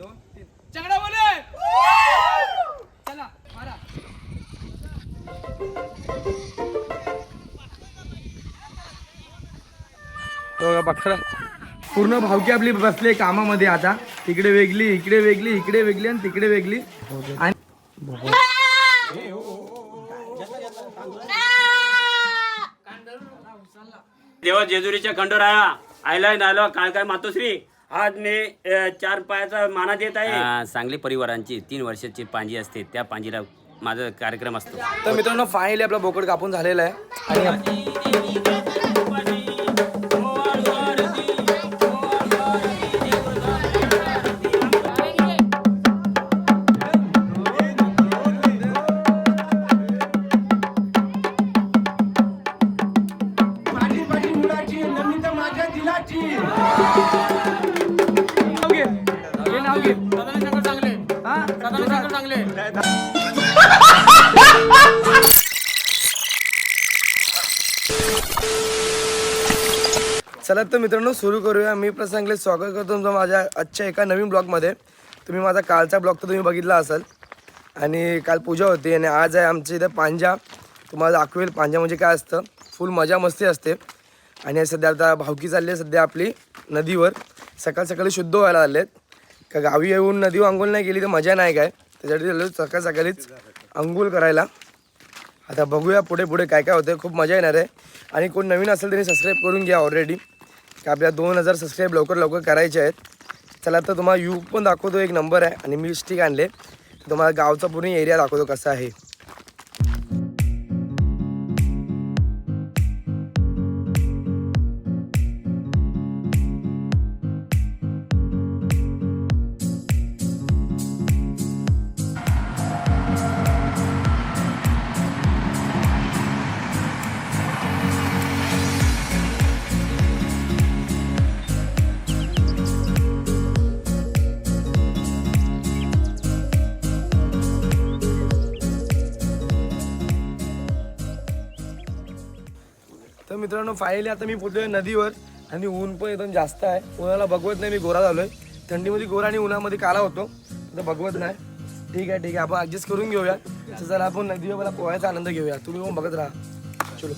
दोन तीन. चंगडा बोले! चला मारा. बघा पूर्ण भावकी आपली बसली कामामध्ये आता. तिकडे वेगळी इकडे वेगळी इकडे वेगळी आणि तिकडे वेगळी. आणि देवा जेजुरीच्या खंडोराया. आयला नालो काय काय मातोश्री? आज मी अ, चार पायाचा माना देत आहे. सांगली परिवारांची तीन वर्षाची पांजी असते. त्या पांजीला माझा कार्यक्रम असतो. तर मित्रांनो फायनली आपला बोकड कापून झालेला आहे. आणि तर मित्रांनो सुरू करूया. मी प्रसंगले स्वागत करतो तुमचं माझ्या आजच्या एका नवीन ब्लॉगमध्ये. तुम्ही माझा कालचा ब्लॉग तर तुम्ही बघितला असाल. आणि काल पूजा होती आणि आज आहे आमच्या इथं पांजा. तुम्हाला दाखवेल पांजा म्हणजे काय असतं. फुल मजा मस्ती असते. आणि सध्या आता भावकी चालली आहे सध्या आपली नदीवर. सकाळ सकाळी शुद्ध व्हायला आले का गावी येऊन नदीवर आंघोळ नाही केली तर मजा नाही काय. त्याच्यासाठी चाललो सकाळ सकाळीच आंघोळ करायला. आता बघूया पुढे पुढे काय काय होतं खूप मजा येणार आहे. आणि कोण नवीन असेल त्यांनी सबस्क्राईब करून घ्या ऑलरेडी की आपल्या दोन हजार सबस्क्राईब लवकर लवकर करायचे आहेत. चला तर तुम्हाला यू पण दाखवतो एक नंबर आहे. आणि मी स्टिक आणले. तुम्हाला गावचा पूर्ण एरिया दाखवतो कसा आहे. मित्रांनो फायनली आता मी पोहोचलोय नदीवर आणि ऊन पण एकदम जास्त आहे. उन्हाला बघवत नाही मी गोरा झालोय. थंडीमध्ये गोरा आणि उन्हामध्ये काला होतो. तर बघवत नाही. ठीक आहे ठीक आहे. आपण ऍडजस्ट करून घेऊया. तर आपण नदीवर मला पोहायचा आनंद घेऊया. तुम्ही पण बघत राहा. चलो.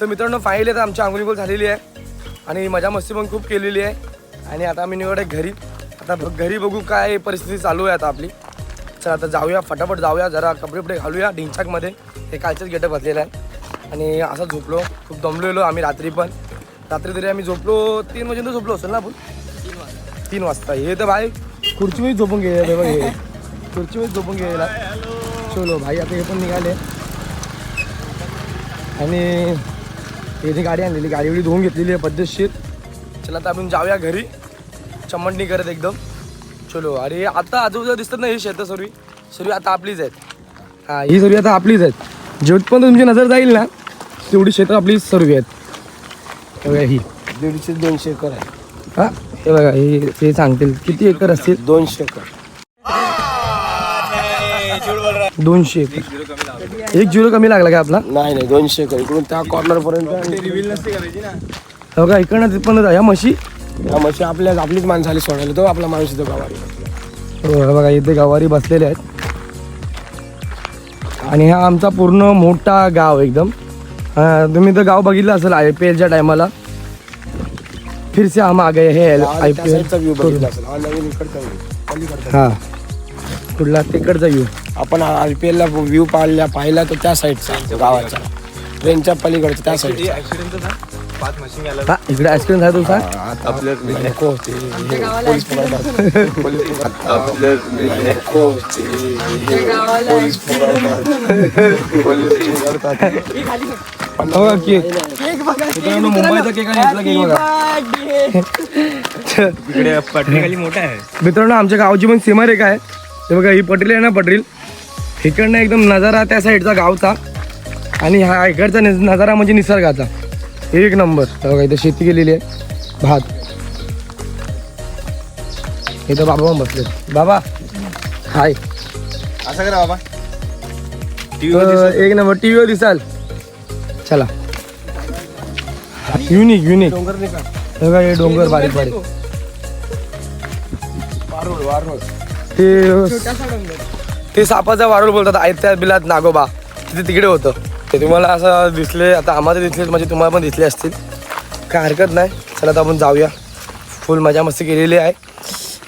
तर मित्रांनो फायनली आता आमची आंघोळी पण झालेली आहे. आणि मजा मस्ती पण खूप केलेली आहे. आणि आता आम्ही निवड आहे घरी. आता घरी बघू काय परिस्थिती चालू आहे आता आपली. चला आता जाऊया फटाफट जाऊया जरा कपडे उपडे घालूया ढिंचाकमध्ये हे कालचंच गेटअप घातलेलं आहे. आणि असं झोपलो खूप दमलेलो आम्ही रात्री पण. रात्री तरी आम्ही झोपलो तीन वाजेपर्यंत झोपलो असेल ना आपण? तीन वाजता. हे तर भाई खुर्चीमध्ये झोपून गेले बघ हे. खुर्चीमध्ये झोपून गेलेला चलो भाई आता हे पण निघाले. आणि त्याची गाडी आणलेली गाडी एवढी धुवून घेतलेली आहे पद्धतशीर. चला आता आपण जाऊया घरी. चमटणी करत एकदम. चलो अरे आता आजूबाजूला दिसतात ना ही शेतं सर्वी सर्वी आता आपलीच आहेत. हा ही सर्वी आता आपलीच आहेत. जेवढ तुमची नजर जाईल ना तेवढी शेतं आपली सर्वी आहेत. हे बघा ही. दीडशे दोनशे एकर आहे. हा हे बघा हे ते सांगतील. किती एकर असतील? दोनशे एकर. दोनशे एक. झिरो कमी लागला का आपला? नाही नाही दोनशे एकर इकडून त्या कॉर्नर पर्यंत हे बघा इकडनं तिथपर्यंत ह्या म्हशी? या म्हशी आपल्या आपलीच माणसं आली सोडायला. तो आपला माणूस इथं गावारी हो हे बघा इथे गावारी बसलेले आहेत. आणि हा आमचा पूर्ण मोठा गाव एकदम. हा, तुम्ही तर गाव बघितलं असेल आय पी एलच्या टायमाला. फिरसे हम आ गए हे आय त्या पी एल साईडचा व्ह्यू बघितला असेल. हा नवीन इकडचा व्ह्यू पलीकडचा हा. कुठला तिकडचा येऊ आपण आय पी एलला व्ह्यू पाहिला पाहिला तो त्या साईडचा गावाचा ट्रेनच्या पलीकडचा त्या साईडचा हा इकडे आईस्क्रीम झाला तुझा नको ते पोलीस पकडतात. पोलीस पकडतात. नको ते पोलीस पकडतात. पोलीस पकडतात. हो केक मित्रांनो मुंबईचा केक आणि इथला केक बघा मित्रांनो आमच्या गावची पण सीमारेखा आहे ते बघा ही पटरी आहे ना पटरील. इकडनं एकदम नजारा त्या साईडचा गावचा आणि हा इकडचा नजारा म्हणजे निसर्गाचा. एक नंबर. बघा इथं शेती केलेली आहे. भात. इथं बाबा पण बसलेत. बाबा हाय. असं करा बाबा. एक नंबर टी व्हीवर दिसाल. चला. युनिक युनिक बघा हे डोंगर बारीक बारीक. ते ते सापाचा वारूळ बोलतात आयत्या बिलात नागोबा. तिथे तिकडे होतं. ते तुम्हाला असं दिसले आता आम्हाला दिसले म्हणजे तुम्हाला पण दिसले असतील. काय हरकत नाही. चला आता आपण जाऊया. फुल मजा मस्ती केलेली आहे.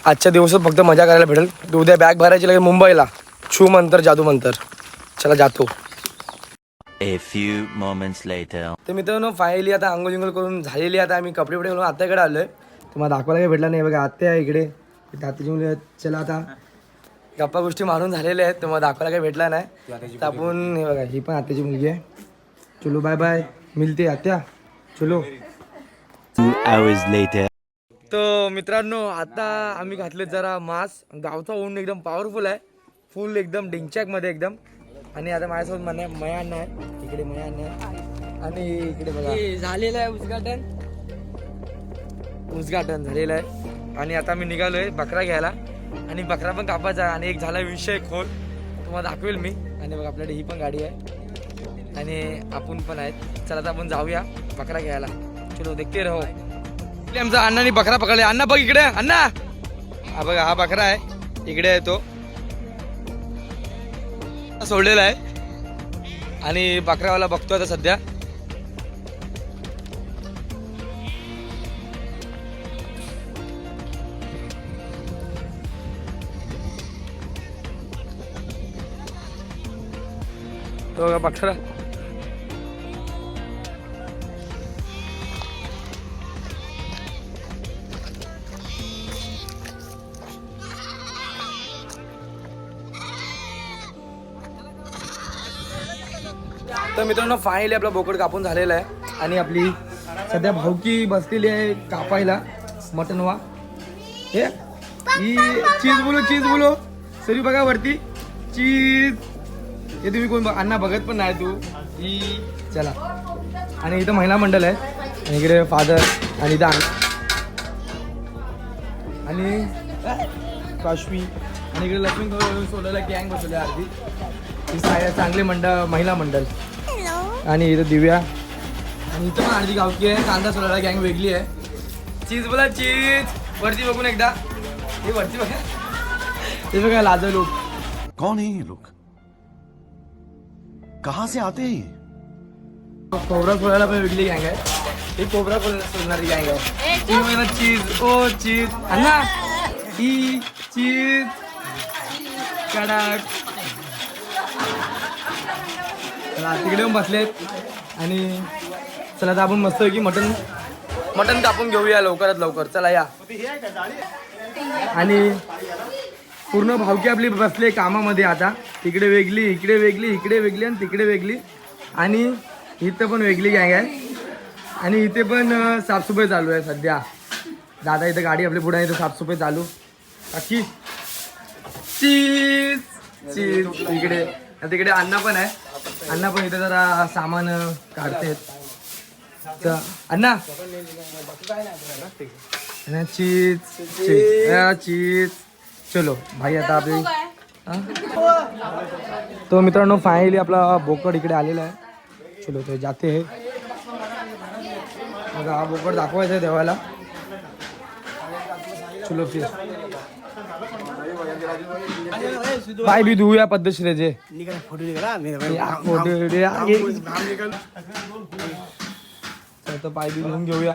आजच्या दिवसात फक्त मजा करायला भेटेल. उद्या बॅग भरायची लागेल मुंबईला. छू मंतर जादू मंतर चला जातो. A few moments later. तर मित्रांनो फायनली आता आंघोळ करून झालेली आहे. आता आम्ही कपडे बिपडे घालून आत्याकडे आलोय. तुम्हाला दाखवायला काही भेटला नाही. बघा आत्या आहे इकडे. आत्याची मुली आहेत. चला आता. गप्पा गोष्टी मारून झालेल्या आहेत तुम्हाला दाखवायला काही भेटला नाही. तर आपण हे बघा ही पण आत्याची मुलगी आहे. चलो बाय बाय मिलते आत्या. चलो. Two hours later. तर मित्रांनो आता आम्ही घातले जरा मास. गावचा ऊन एकदम पॉवरफुल आहे. फुल एकदम मध्ये एकदम. आणि आता माझ्यासोबत मना मयान आहे. इकडे मयान आहे. आणि इकडे बघा. झालेलं आहे उद्घाटन. उद्घाटन झालेलं आहे. आणि आता मी निघालोय बकरा घ्यायला. आणि बकरा पण कापायचा जा आणि एक झाला विषय खोल. तुम्हाला दाखवेल मी. आणि मग आपल्याकडे ही पण गाडी आहे. आणि आपण पण आहेत. चला आता आपण जाऊया बकरा घ्यायला. चलो देखते राहो. आमचा अण्णाने बकरा पकडले. अण्णा बघ इकडे. अण्णा! हा बघा हा बकरा आहे. इकडे आहे तो. सोडलेला आहे. आणि बकरावाला बघतो आता सध्या. तो बघा बकरा तर मित्रांनो फायनली आपला बोकड कापून झालेला आहे आणि आपली सध्या भावकी बसलेली आहे कापायला मटन वा. हे? ही चीज बोलो चीज बोलो. सरी बघा वरती. चीज. हे तुम्ही कोण बघ- अण्णा बघत पण नाही तू. ही चला. आणि इथं महिला मंडळ आहे. आणि इकडे फादर आणि इथं. आणि काश्मी. आणि इकडे लक्ष्मी सोडायला गँग बसवली अर्धी. ही साय- चांगले मंडळ महिला मंडळ आणि इथं दिव्या. आणि इथं पण अर्धी गावकी आहे. कांदा सोडायला गँग वेगळी आहे. चीज बोला चीज. वरती बघून एकदा. हे वरती बघा. ते बघा लाजो लोक है ये लोग? कहाँ से आते हैं कोबरा सोडायला पण वेगळी गँग आहे ही कोबरा सोड- सोडणारी गँग आहे ती बघा चीज ओ चीज अन्ना ही चीज कडक। चला तिकडे पण बसलेत आणि चला आता आपण मस्त की मटन मटन कापून घेऊया लवकरात लवकर. चला या. आणि पूर्ण भावकी आपली बसली कामामध्ये आता. तिकडे वेगळी इकडे वेगळी इकडे वेगळी आणि तिकडे वेगळी. आणि इथं पण वेगळी गँग आहे. आणि इथे पण साफसफाई चालू आहे सध्या. दादा इथं गाडी आपली पुढे इथं साफसफाई चालू. बाकी चीज चीज. तिकडे तिकडे अण्णा पण आहे. अण्णा पण इथे जरा सामान काढतेत. अण्णा. चीज चीज. चीज. चलो भाई आता आपली हा? तो मित्रांनो फायनली आपला बोकड इकडे आलेला आहे. चलो तो जाते है. बघा हा बोकड दाखवायचा आहे देवाला. चलो फिर. पाय बी धुवूया पद्धतशीर फ़ोटो तर पाय बी धुवून घेऊया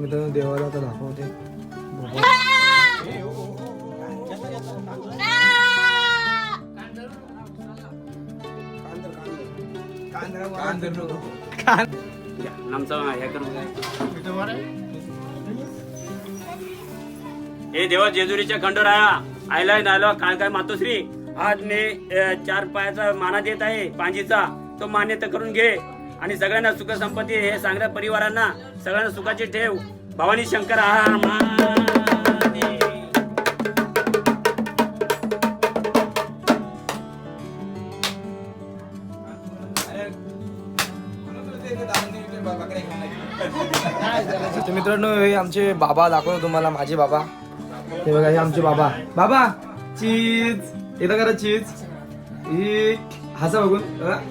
मित्रांनो देवाला आता दाखवते. हे देवा जेजुरीच्या खंडोराया आयलाय नायला काय काय मातोश्री. आज मी चार पायाचा माना देत आहे पांजीचा. तो मान्यता करून घे. आणि सगळ्यांना सुख संपत्ती हे सांगण्या परिवारांना सगळ्यांना सुखाची ठेव. भवानी शंकर आहार तर मित्रांनो हे आमचे बाबा दाखवतो तुम्हाला माझे बाबा. हे बघा हे आमचे बाबा. बाबा चीज. येतं करा चीज. ही हसा बघून.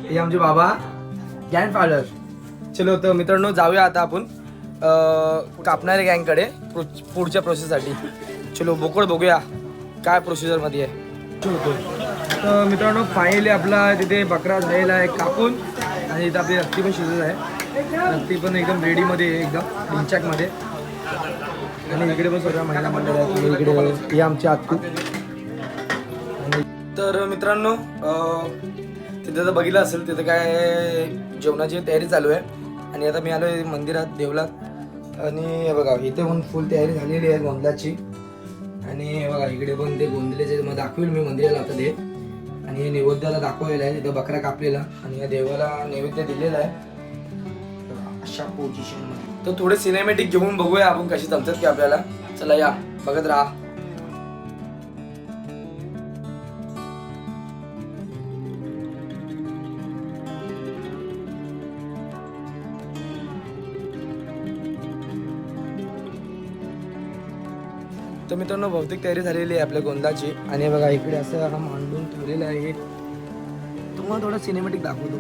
हे आमचे बाबा. गँग चलो तर मित्रांनो जाऊया आता आपण कापणाऱ्या गँगकडे पुढच्या प्रोसेससाठी चलो बोकड बघूया काय प्रोसिजरमध्ये आहे. तर मित्रांनो फायनली आपला तिथे बकरा झालेला आहे कापून. आणि इथं आपली रक्ती पण शिजत आहे. रक्ती पण एकदम रेडीमध्ये आहे एकदम ढिंचॅकमध्ये आणि इकडे पण सगळ्या महिला मंडळ आहेत. इकडे हे आमच्या आत तर मित्रांनो तिथे तर बघितलं असेल तिथं काय जेवणाची तयारी चालू आहे. आणि आता मी आलो आहे मंदिरात देवलात. आणि बघा इथे पण फुल तयारी झालेली आहे गोंधलाची आणि बघा इकडे पण ते गोंधलेचे मग दाखवेल मी मंदिराला आता ते. आणि हे नैवेद्याला दाखवलेलं आहे तिथं बकरा कापलेला. आणि या देवाला नैवेद्य दिलेला आहे. अशा पोझिशनमध्ये तर थोडे सिनेमॅटिक घेऊन बघूया आपण कशी जमतात की आपल्याला. चला या बघत राहा. मित्रांनो भौतिक तयारी झालेली आहे आपल्या गोंदाची. आणि बघा इकडे असं हा मांडून ठेवलेला आहे. तुम्हाला थोडं सिनेमॅटिक दाखवतो.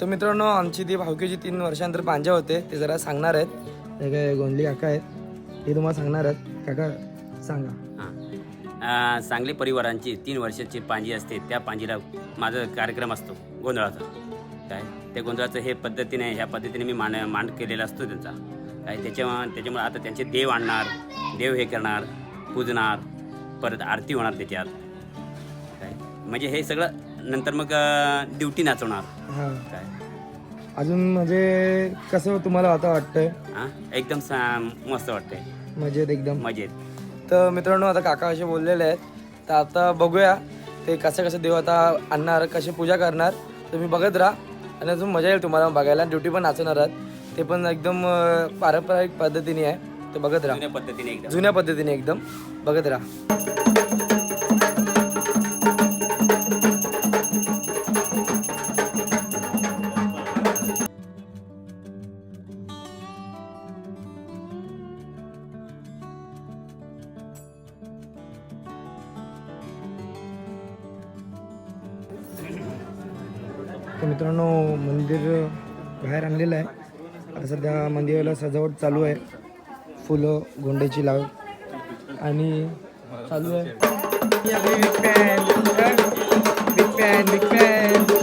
तर मित्रांनो आमची ती भावकीची तीन वर्षानंतर पांजा होते. ते जरा सांगणार आहेत. हे काय गोंधली काका आहेत. ते तुम्हाला सांगणार आहेत. काका सांगा. सांगली परिवारांची तीन वर्षाची पांजी असते. त्या पांजीला माझा कार्यक्रम असतो गोंधळाचा. काय? त्या गोंधळाचं हे पद्धतीने ह्या पद्धतीने मी मान मांड केलेला असतो त्यांचा. काय? त्याच्या त्याच्यामुळे आता त्यांचे देव आणणार देव हे करणार पूजणार परत आरती होणार त्याच्यात. काय? म्हणजे हे सगळं नंतर मग ड्युटी नाचवणार. काय? अजून म्हणजे कसं तुम्हाला आता वाटतंय? एकदम मस्त वाटतंय. मजेत एकदम. मजेत. तर मित्रांनो आता काका असे बोललेले आहेत. तर आता बघूया ते कसं कसं देव आता आणणार कशी पूजा करणार. तुम्ही बघत राहा. आणि अजून मजा येईल तुम्हाला बघायला. ड्युटी पण नाचवणार आहात. ते पण एकदम पारंपरिक पद्धतीने आहे. ते बघत राहा. जुन्या पद्धतीने एकदम. बघत राहा. सध्या सजावट चालू आहे. फुलं गोंड्याची लाव. आणि चालू आहे. बिग बिग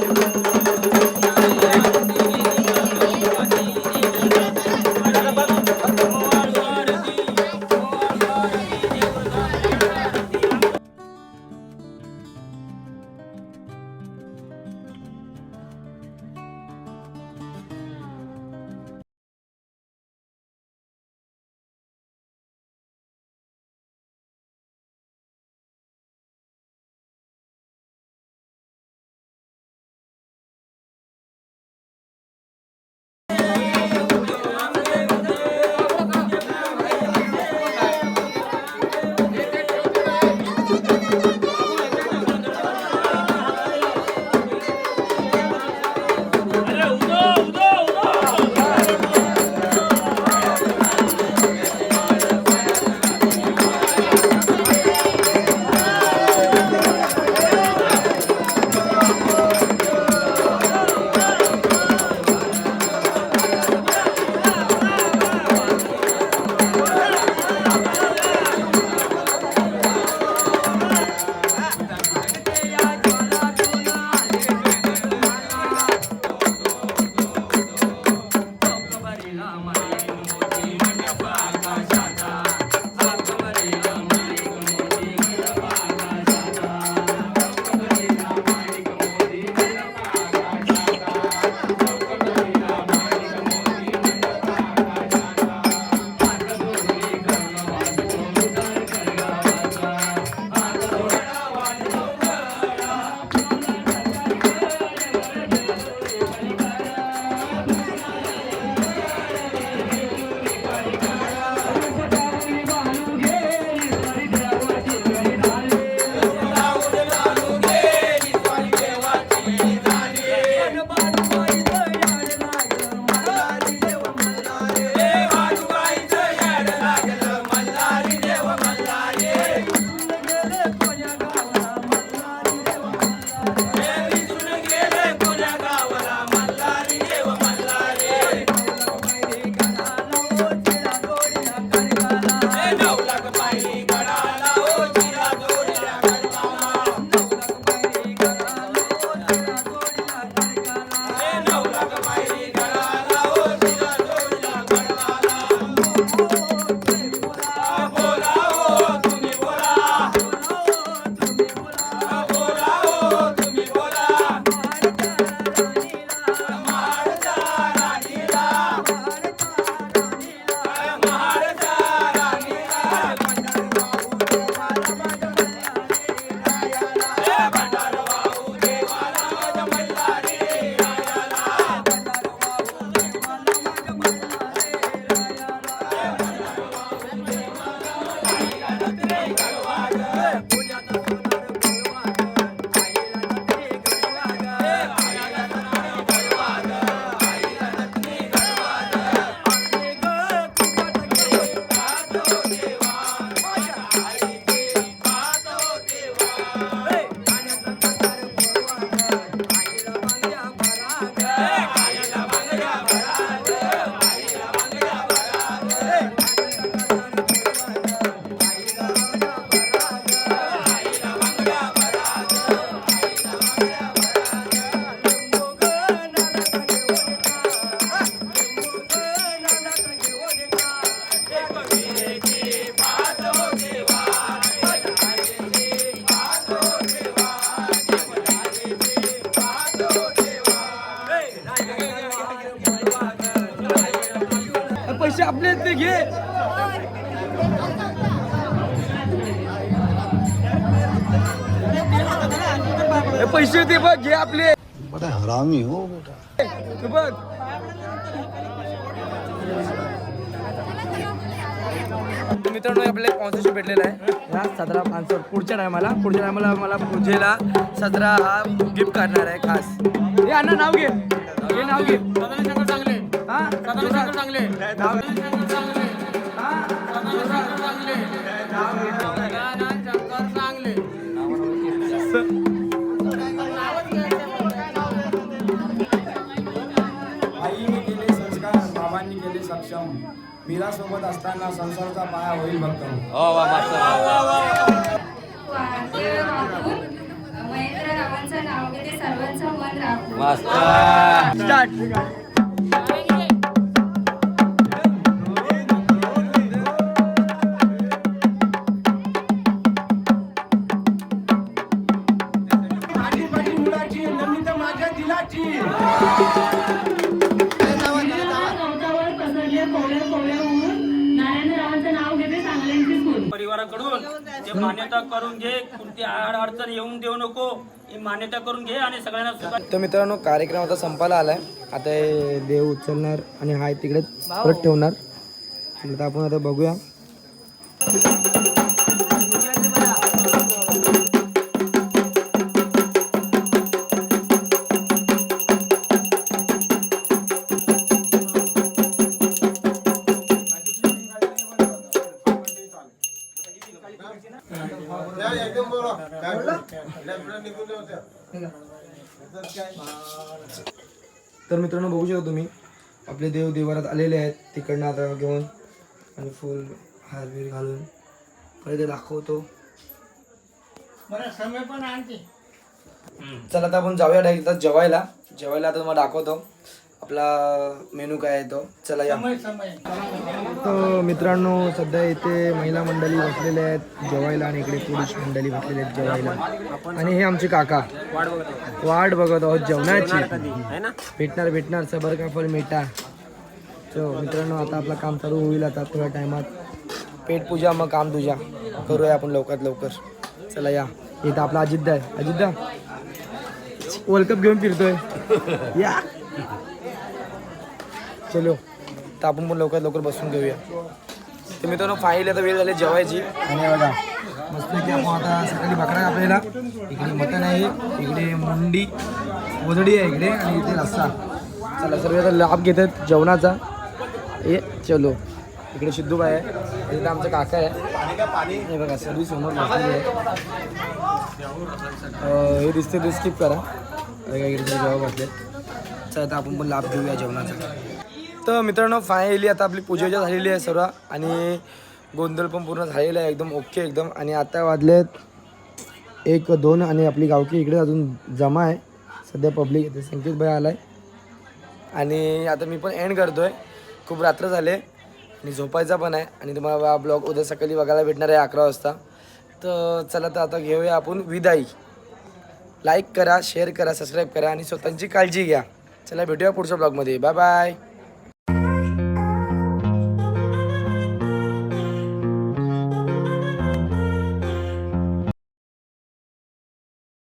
घे हे पैसे ते बघ घे आपले. बड़ा हरामी हो बेटा. ते बघ. मित्रांनो आपल्याला स्पॉन्सरशिप भेटलेला आहे. ह्या सतरा माणसं पुढच्या टायमाला पुढच्या टायमाला मला पूजेला सतरा हा गिफ्ट करणार आहे खास. हे अण्णा नाव घे. हे नाव घे. हा? चांगले आईने केले संस्कार बाबांनी केले सक्षम मीरा सोबत असताना संसाराचा पाया होईल भक्त महेंद्र रावांचं नाव घेते सर्वांचं मन राहू स्टार्ट सून. परिवाराकडून ते मान्यता करून घे कोणती आड अडचण येऊन देऊ नको ही मान्यता करून घे आणि सगळ्यांना तर मित्रांनो कार्यक्रम आता संपायला आलाय. आता हे देव उचलणार आणि हाय तिकडे परत ठेवणार. तर आपण आता बघूया. तर मित्रांनो बघू शकता तुम्ही आपले देव देवारात आलेले आहेत. तिकडनं आता घेऊन आणि फुल हारबीर घालून पहिले ते दाखवतो चला आता आपण जाऊया डायरेक्ट जेवायला. जेवायला आता तुम्हाला दाखवतो. आपला मेनू काय आहे तो? चला या. तर मित्रांनो सध्या इथे महिला मंडळी बसलेल्या आहेत जेवायला आणि इकडे पुरुष मंडळी बसलेले आहेत जेवायला. आणि हे आमचे काका. वाट बघत आहोत जेवणाची. भेटणार भेटणार. सबर का फल मिठा? चो मित्रांनो आता आपलं काम चालू होईल आता थोड्या टायमात. पेट पूजा मग काम तुझ्या. करूया आपण लवकरात लवकर. चला या. इथं आपला अजितदा आहे. अजितदा वर्ल्ड कप घेऊन फिरतोय. या. चलो तर आपण पण लवकरात लवकर बसून घेऊया. तर मित्रांनो फाईल आता वेळ झाली जेवायची. आणि हे बघा मस्त की आपण आता सकाळी बकरा कापलेला इकडे मटण आहे इकडे मुंडी वजडी आहे इकडे आणि इथे रस्सा. चला सर्व आता लाभ घेत आहेत जेवणाचा. ये चलो. इकडे सिद्धूबाई आहे. इथे आमचा काका आहे. हे बघा सर्व समोर बसलेली आहे. हे दिसते ते स्किप करा. हे इकडे जेव्हा बसले चला आता आपण पण लाभ घेऊया जेवणाचा. तर मित्रांनो फायनली आता आपली पूजा झालेली आहे सर्व आणि गोंधळ पण पूर्ण झालेला आहे एकदम ओके एकदम. आणि आता वाजलेत एक दोन आणि आपली गावकी इकडे अजून जमा आहे. सध्या पब्लिक येते. संकेत भाई आला आहे आणि आता मी पण एंड आहे खूप रात्र झाले आणि झोपायचा पण आहे. आणि तुम्हाला ब्लॉग उद्या सकाळी बघायला भेटणार आहे अकरा वाजता. तर चला तर आता घेऊया आपण विदाई. लाईक करा शेअर करा सबस्क्राईब करा आणि स्वतःची काळजी घ्या. चला भेटूया पुढच्या ब्लॉगमध्ये बाय बाय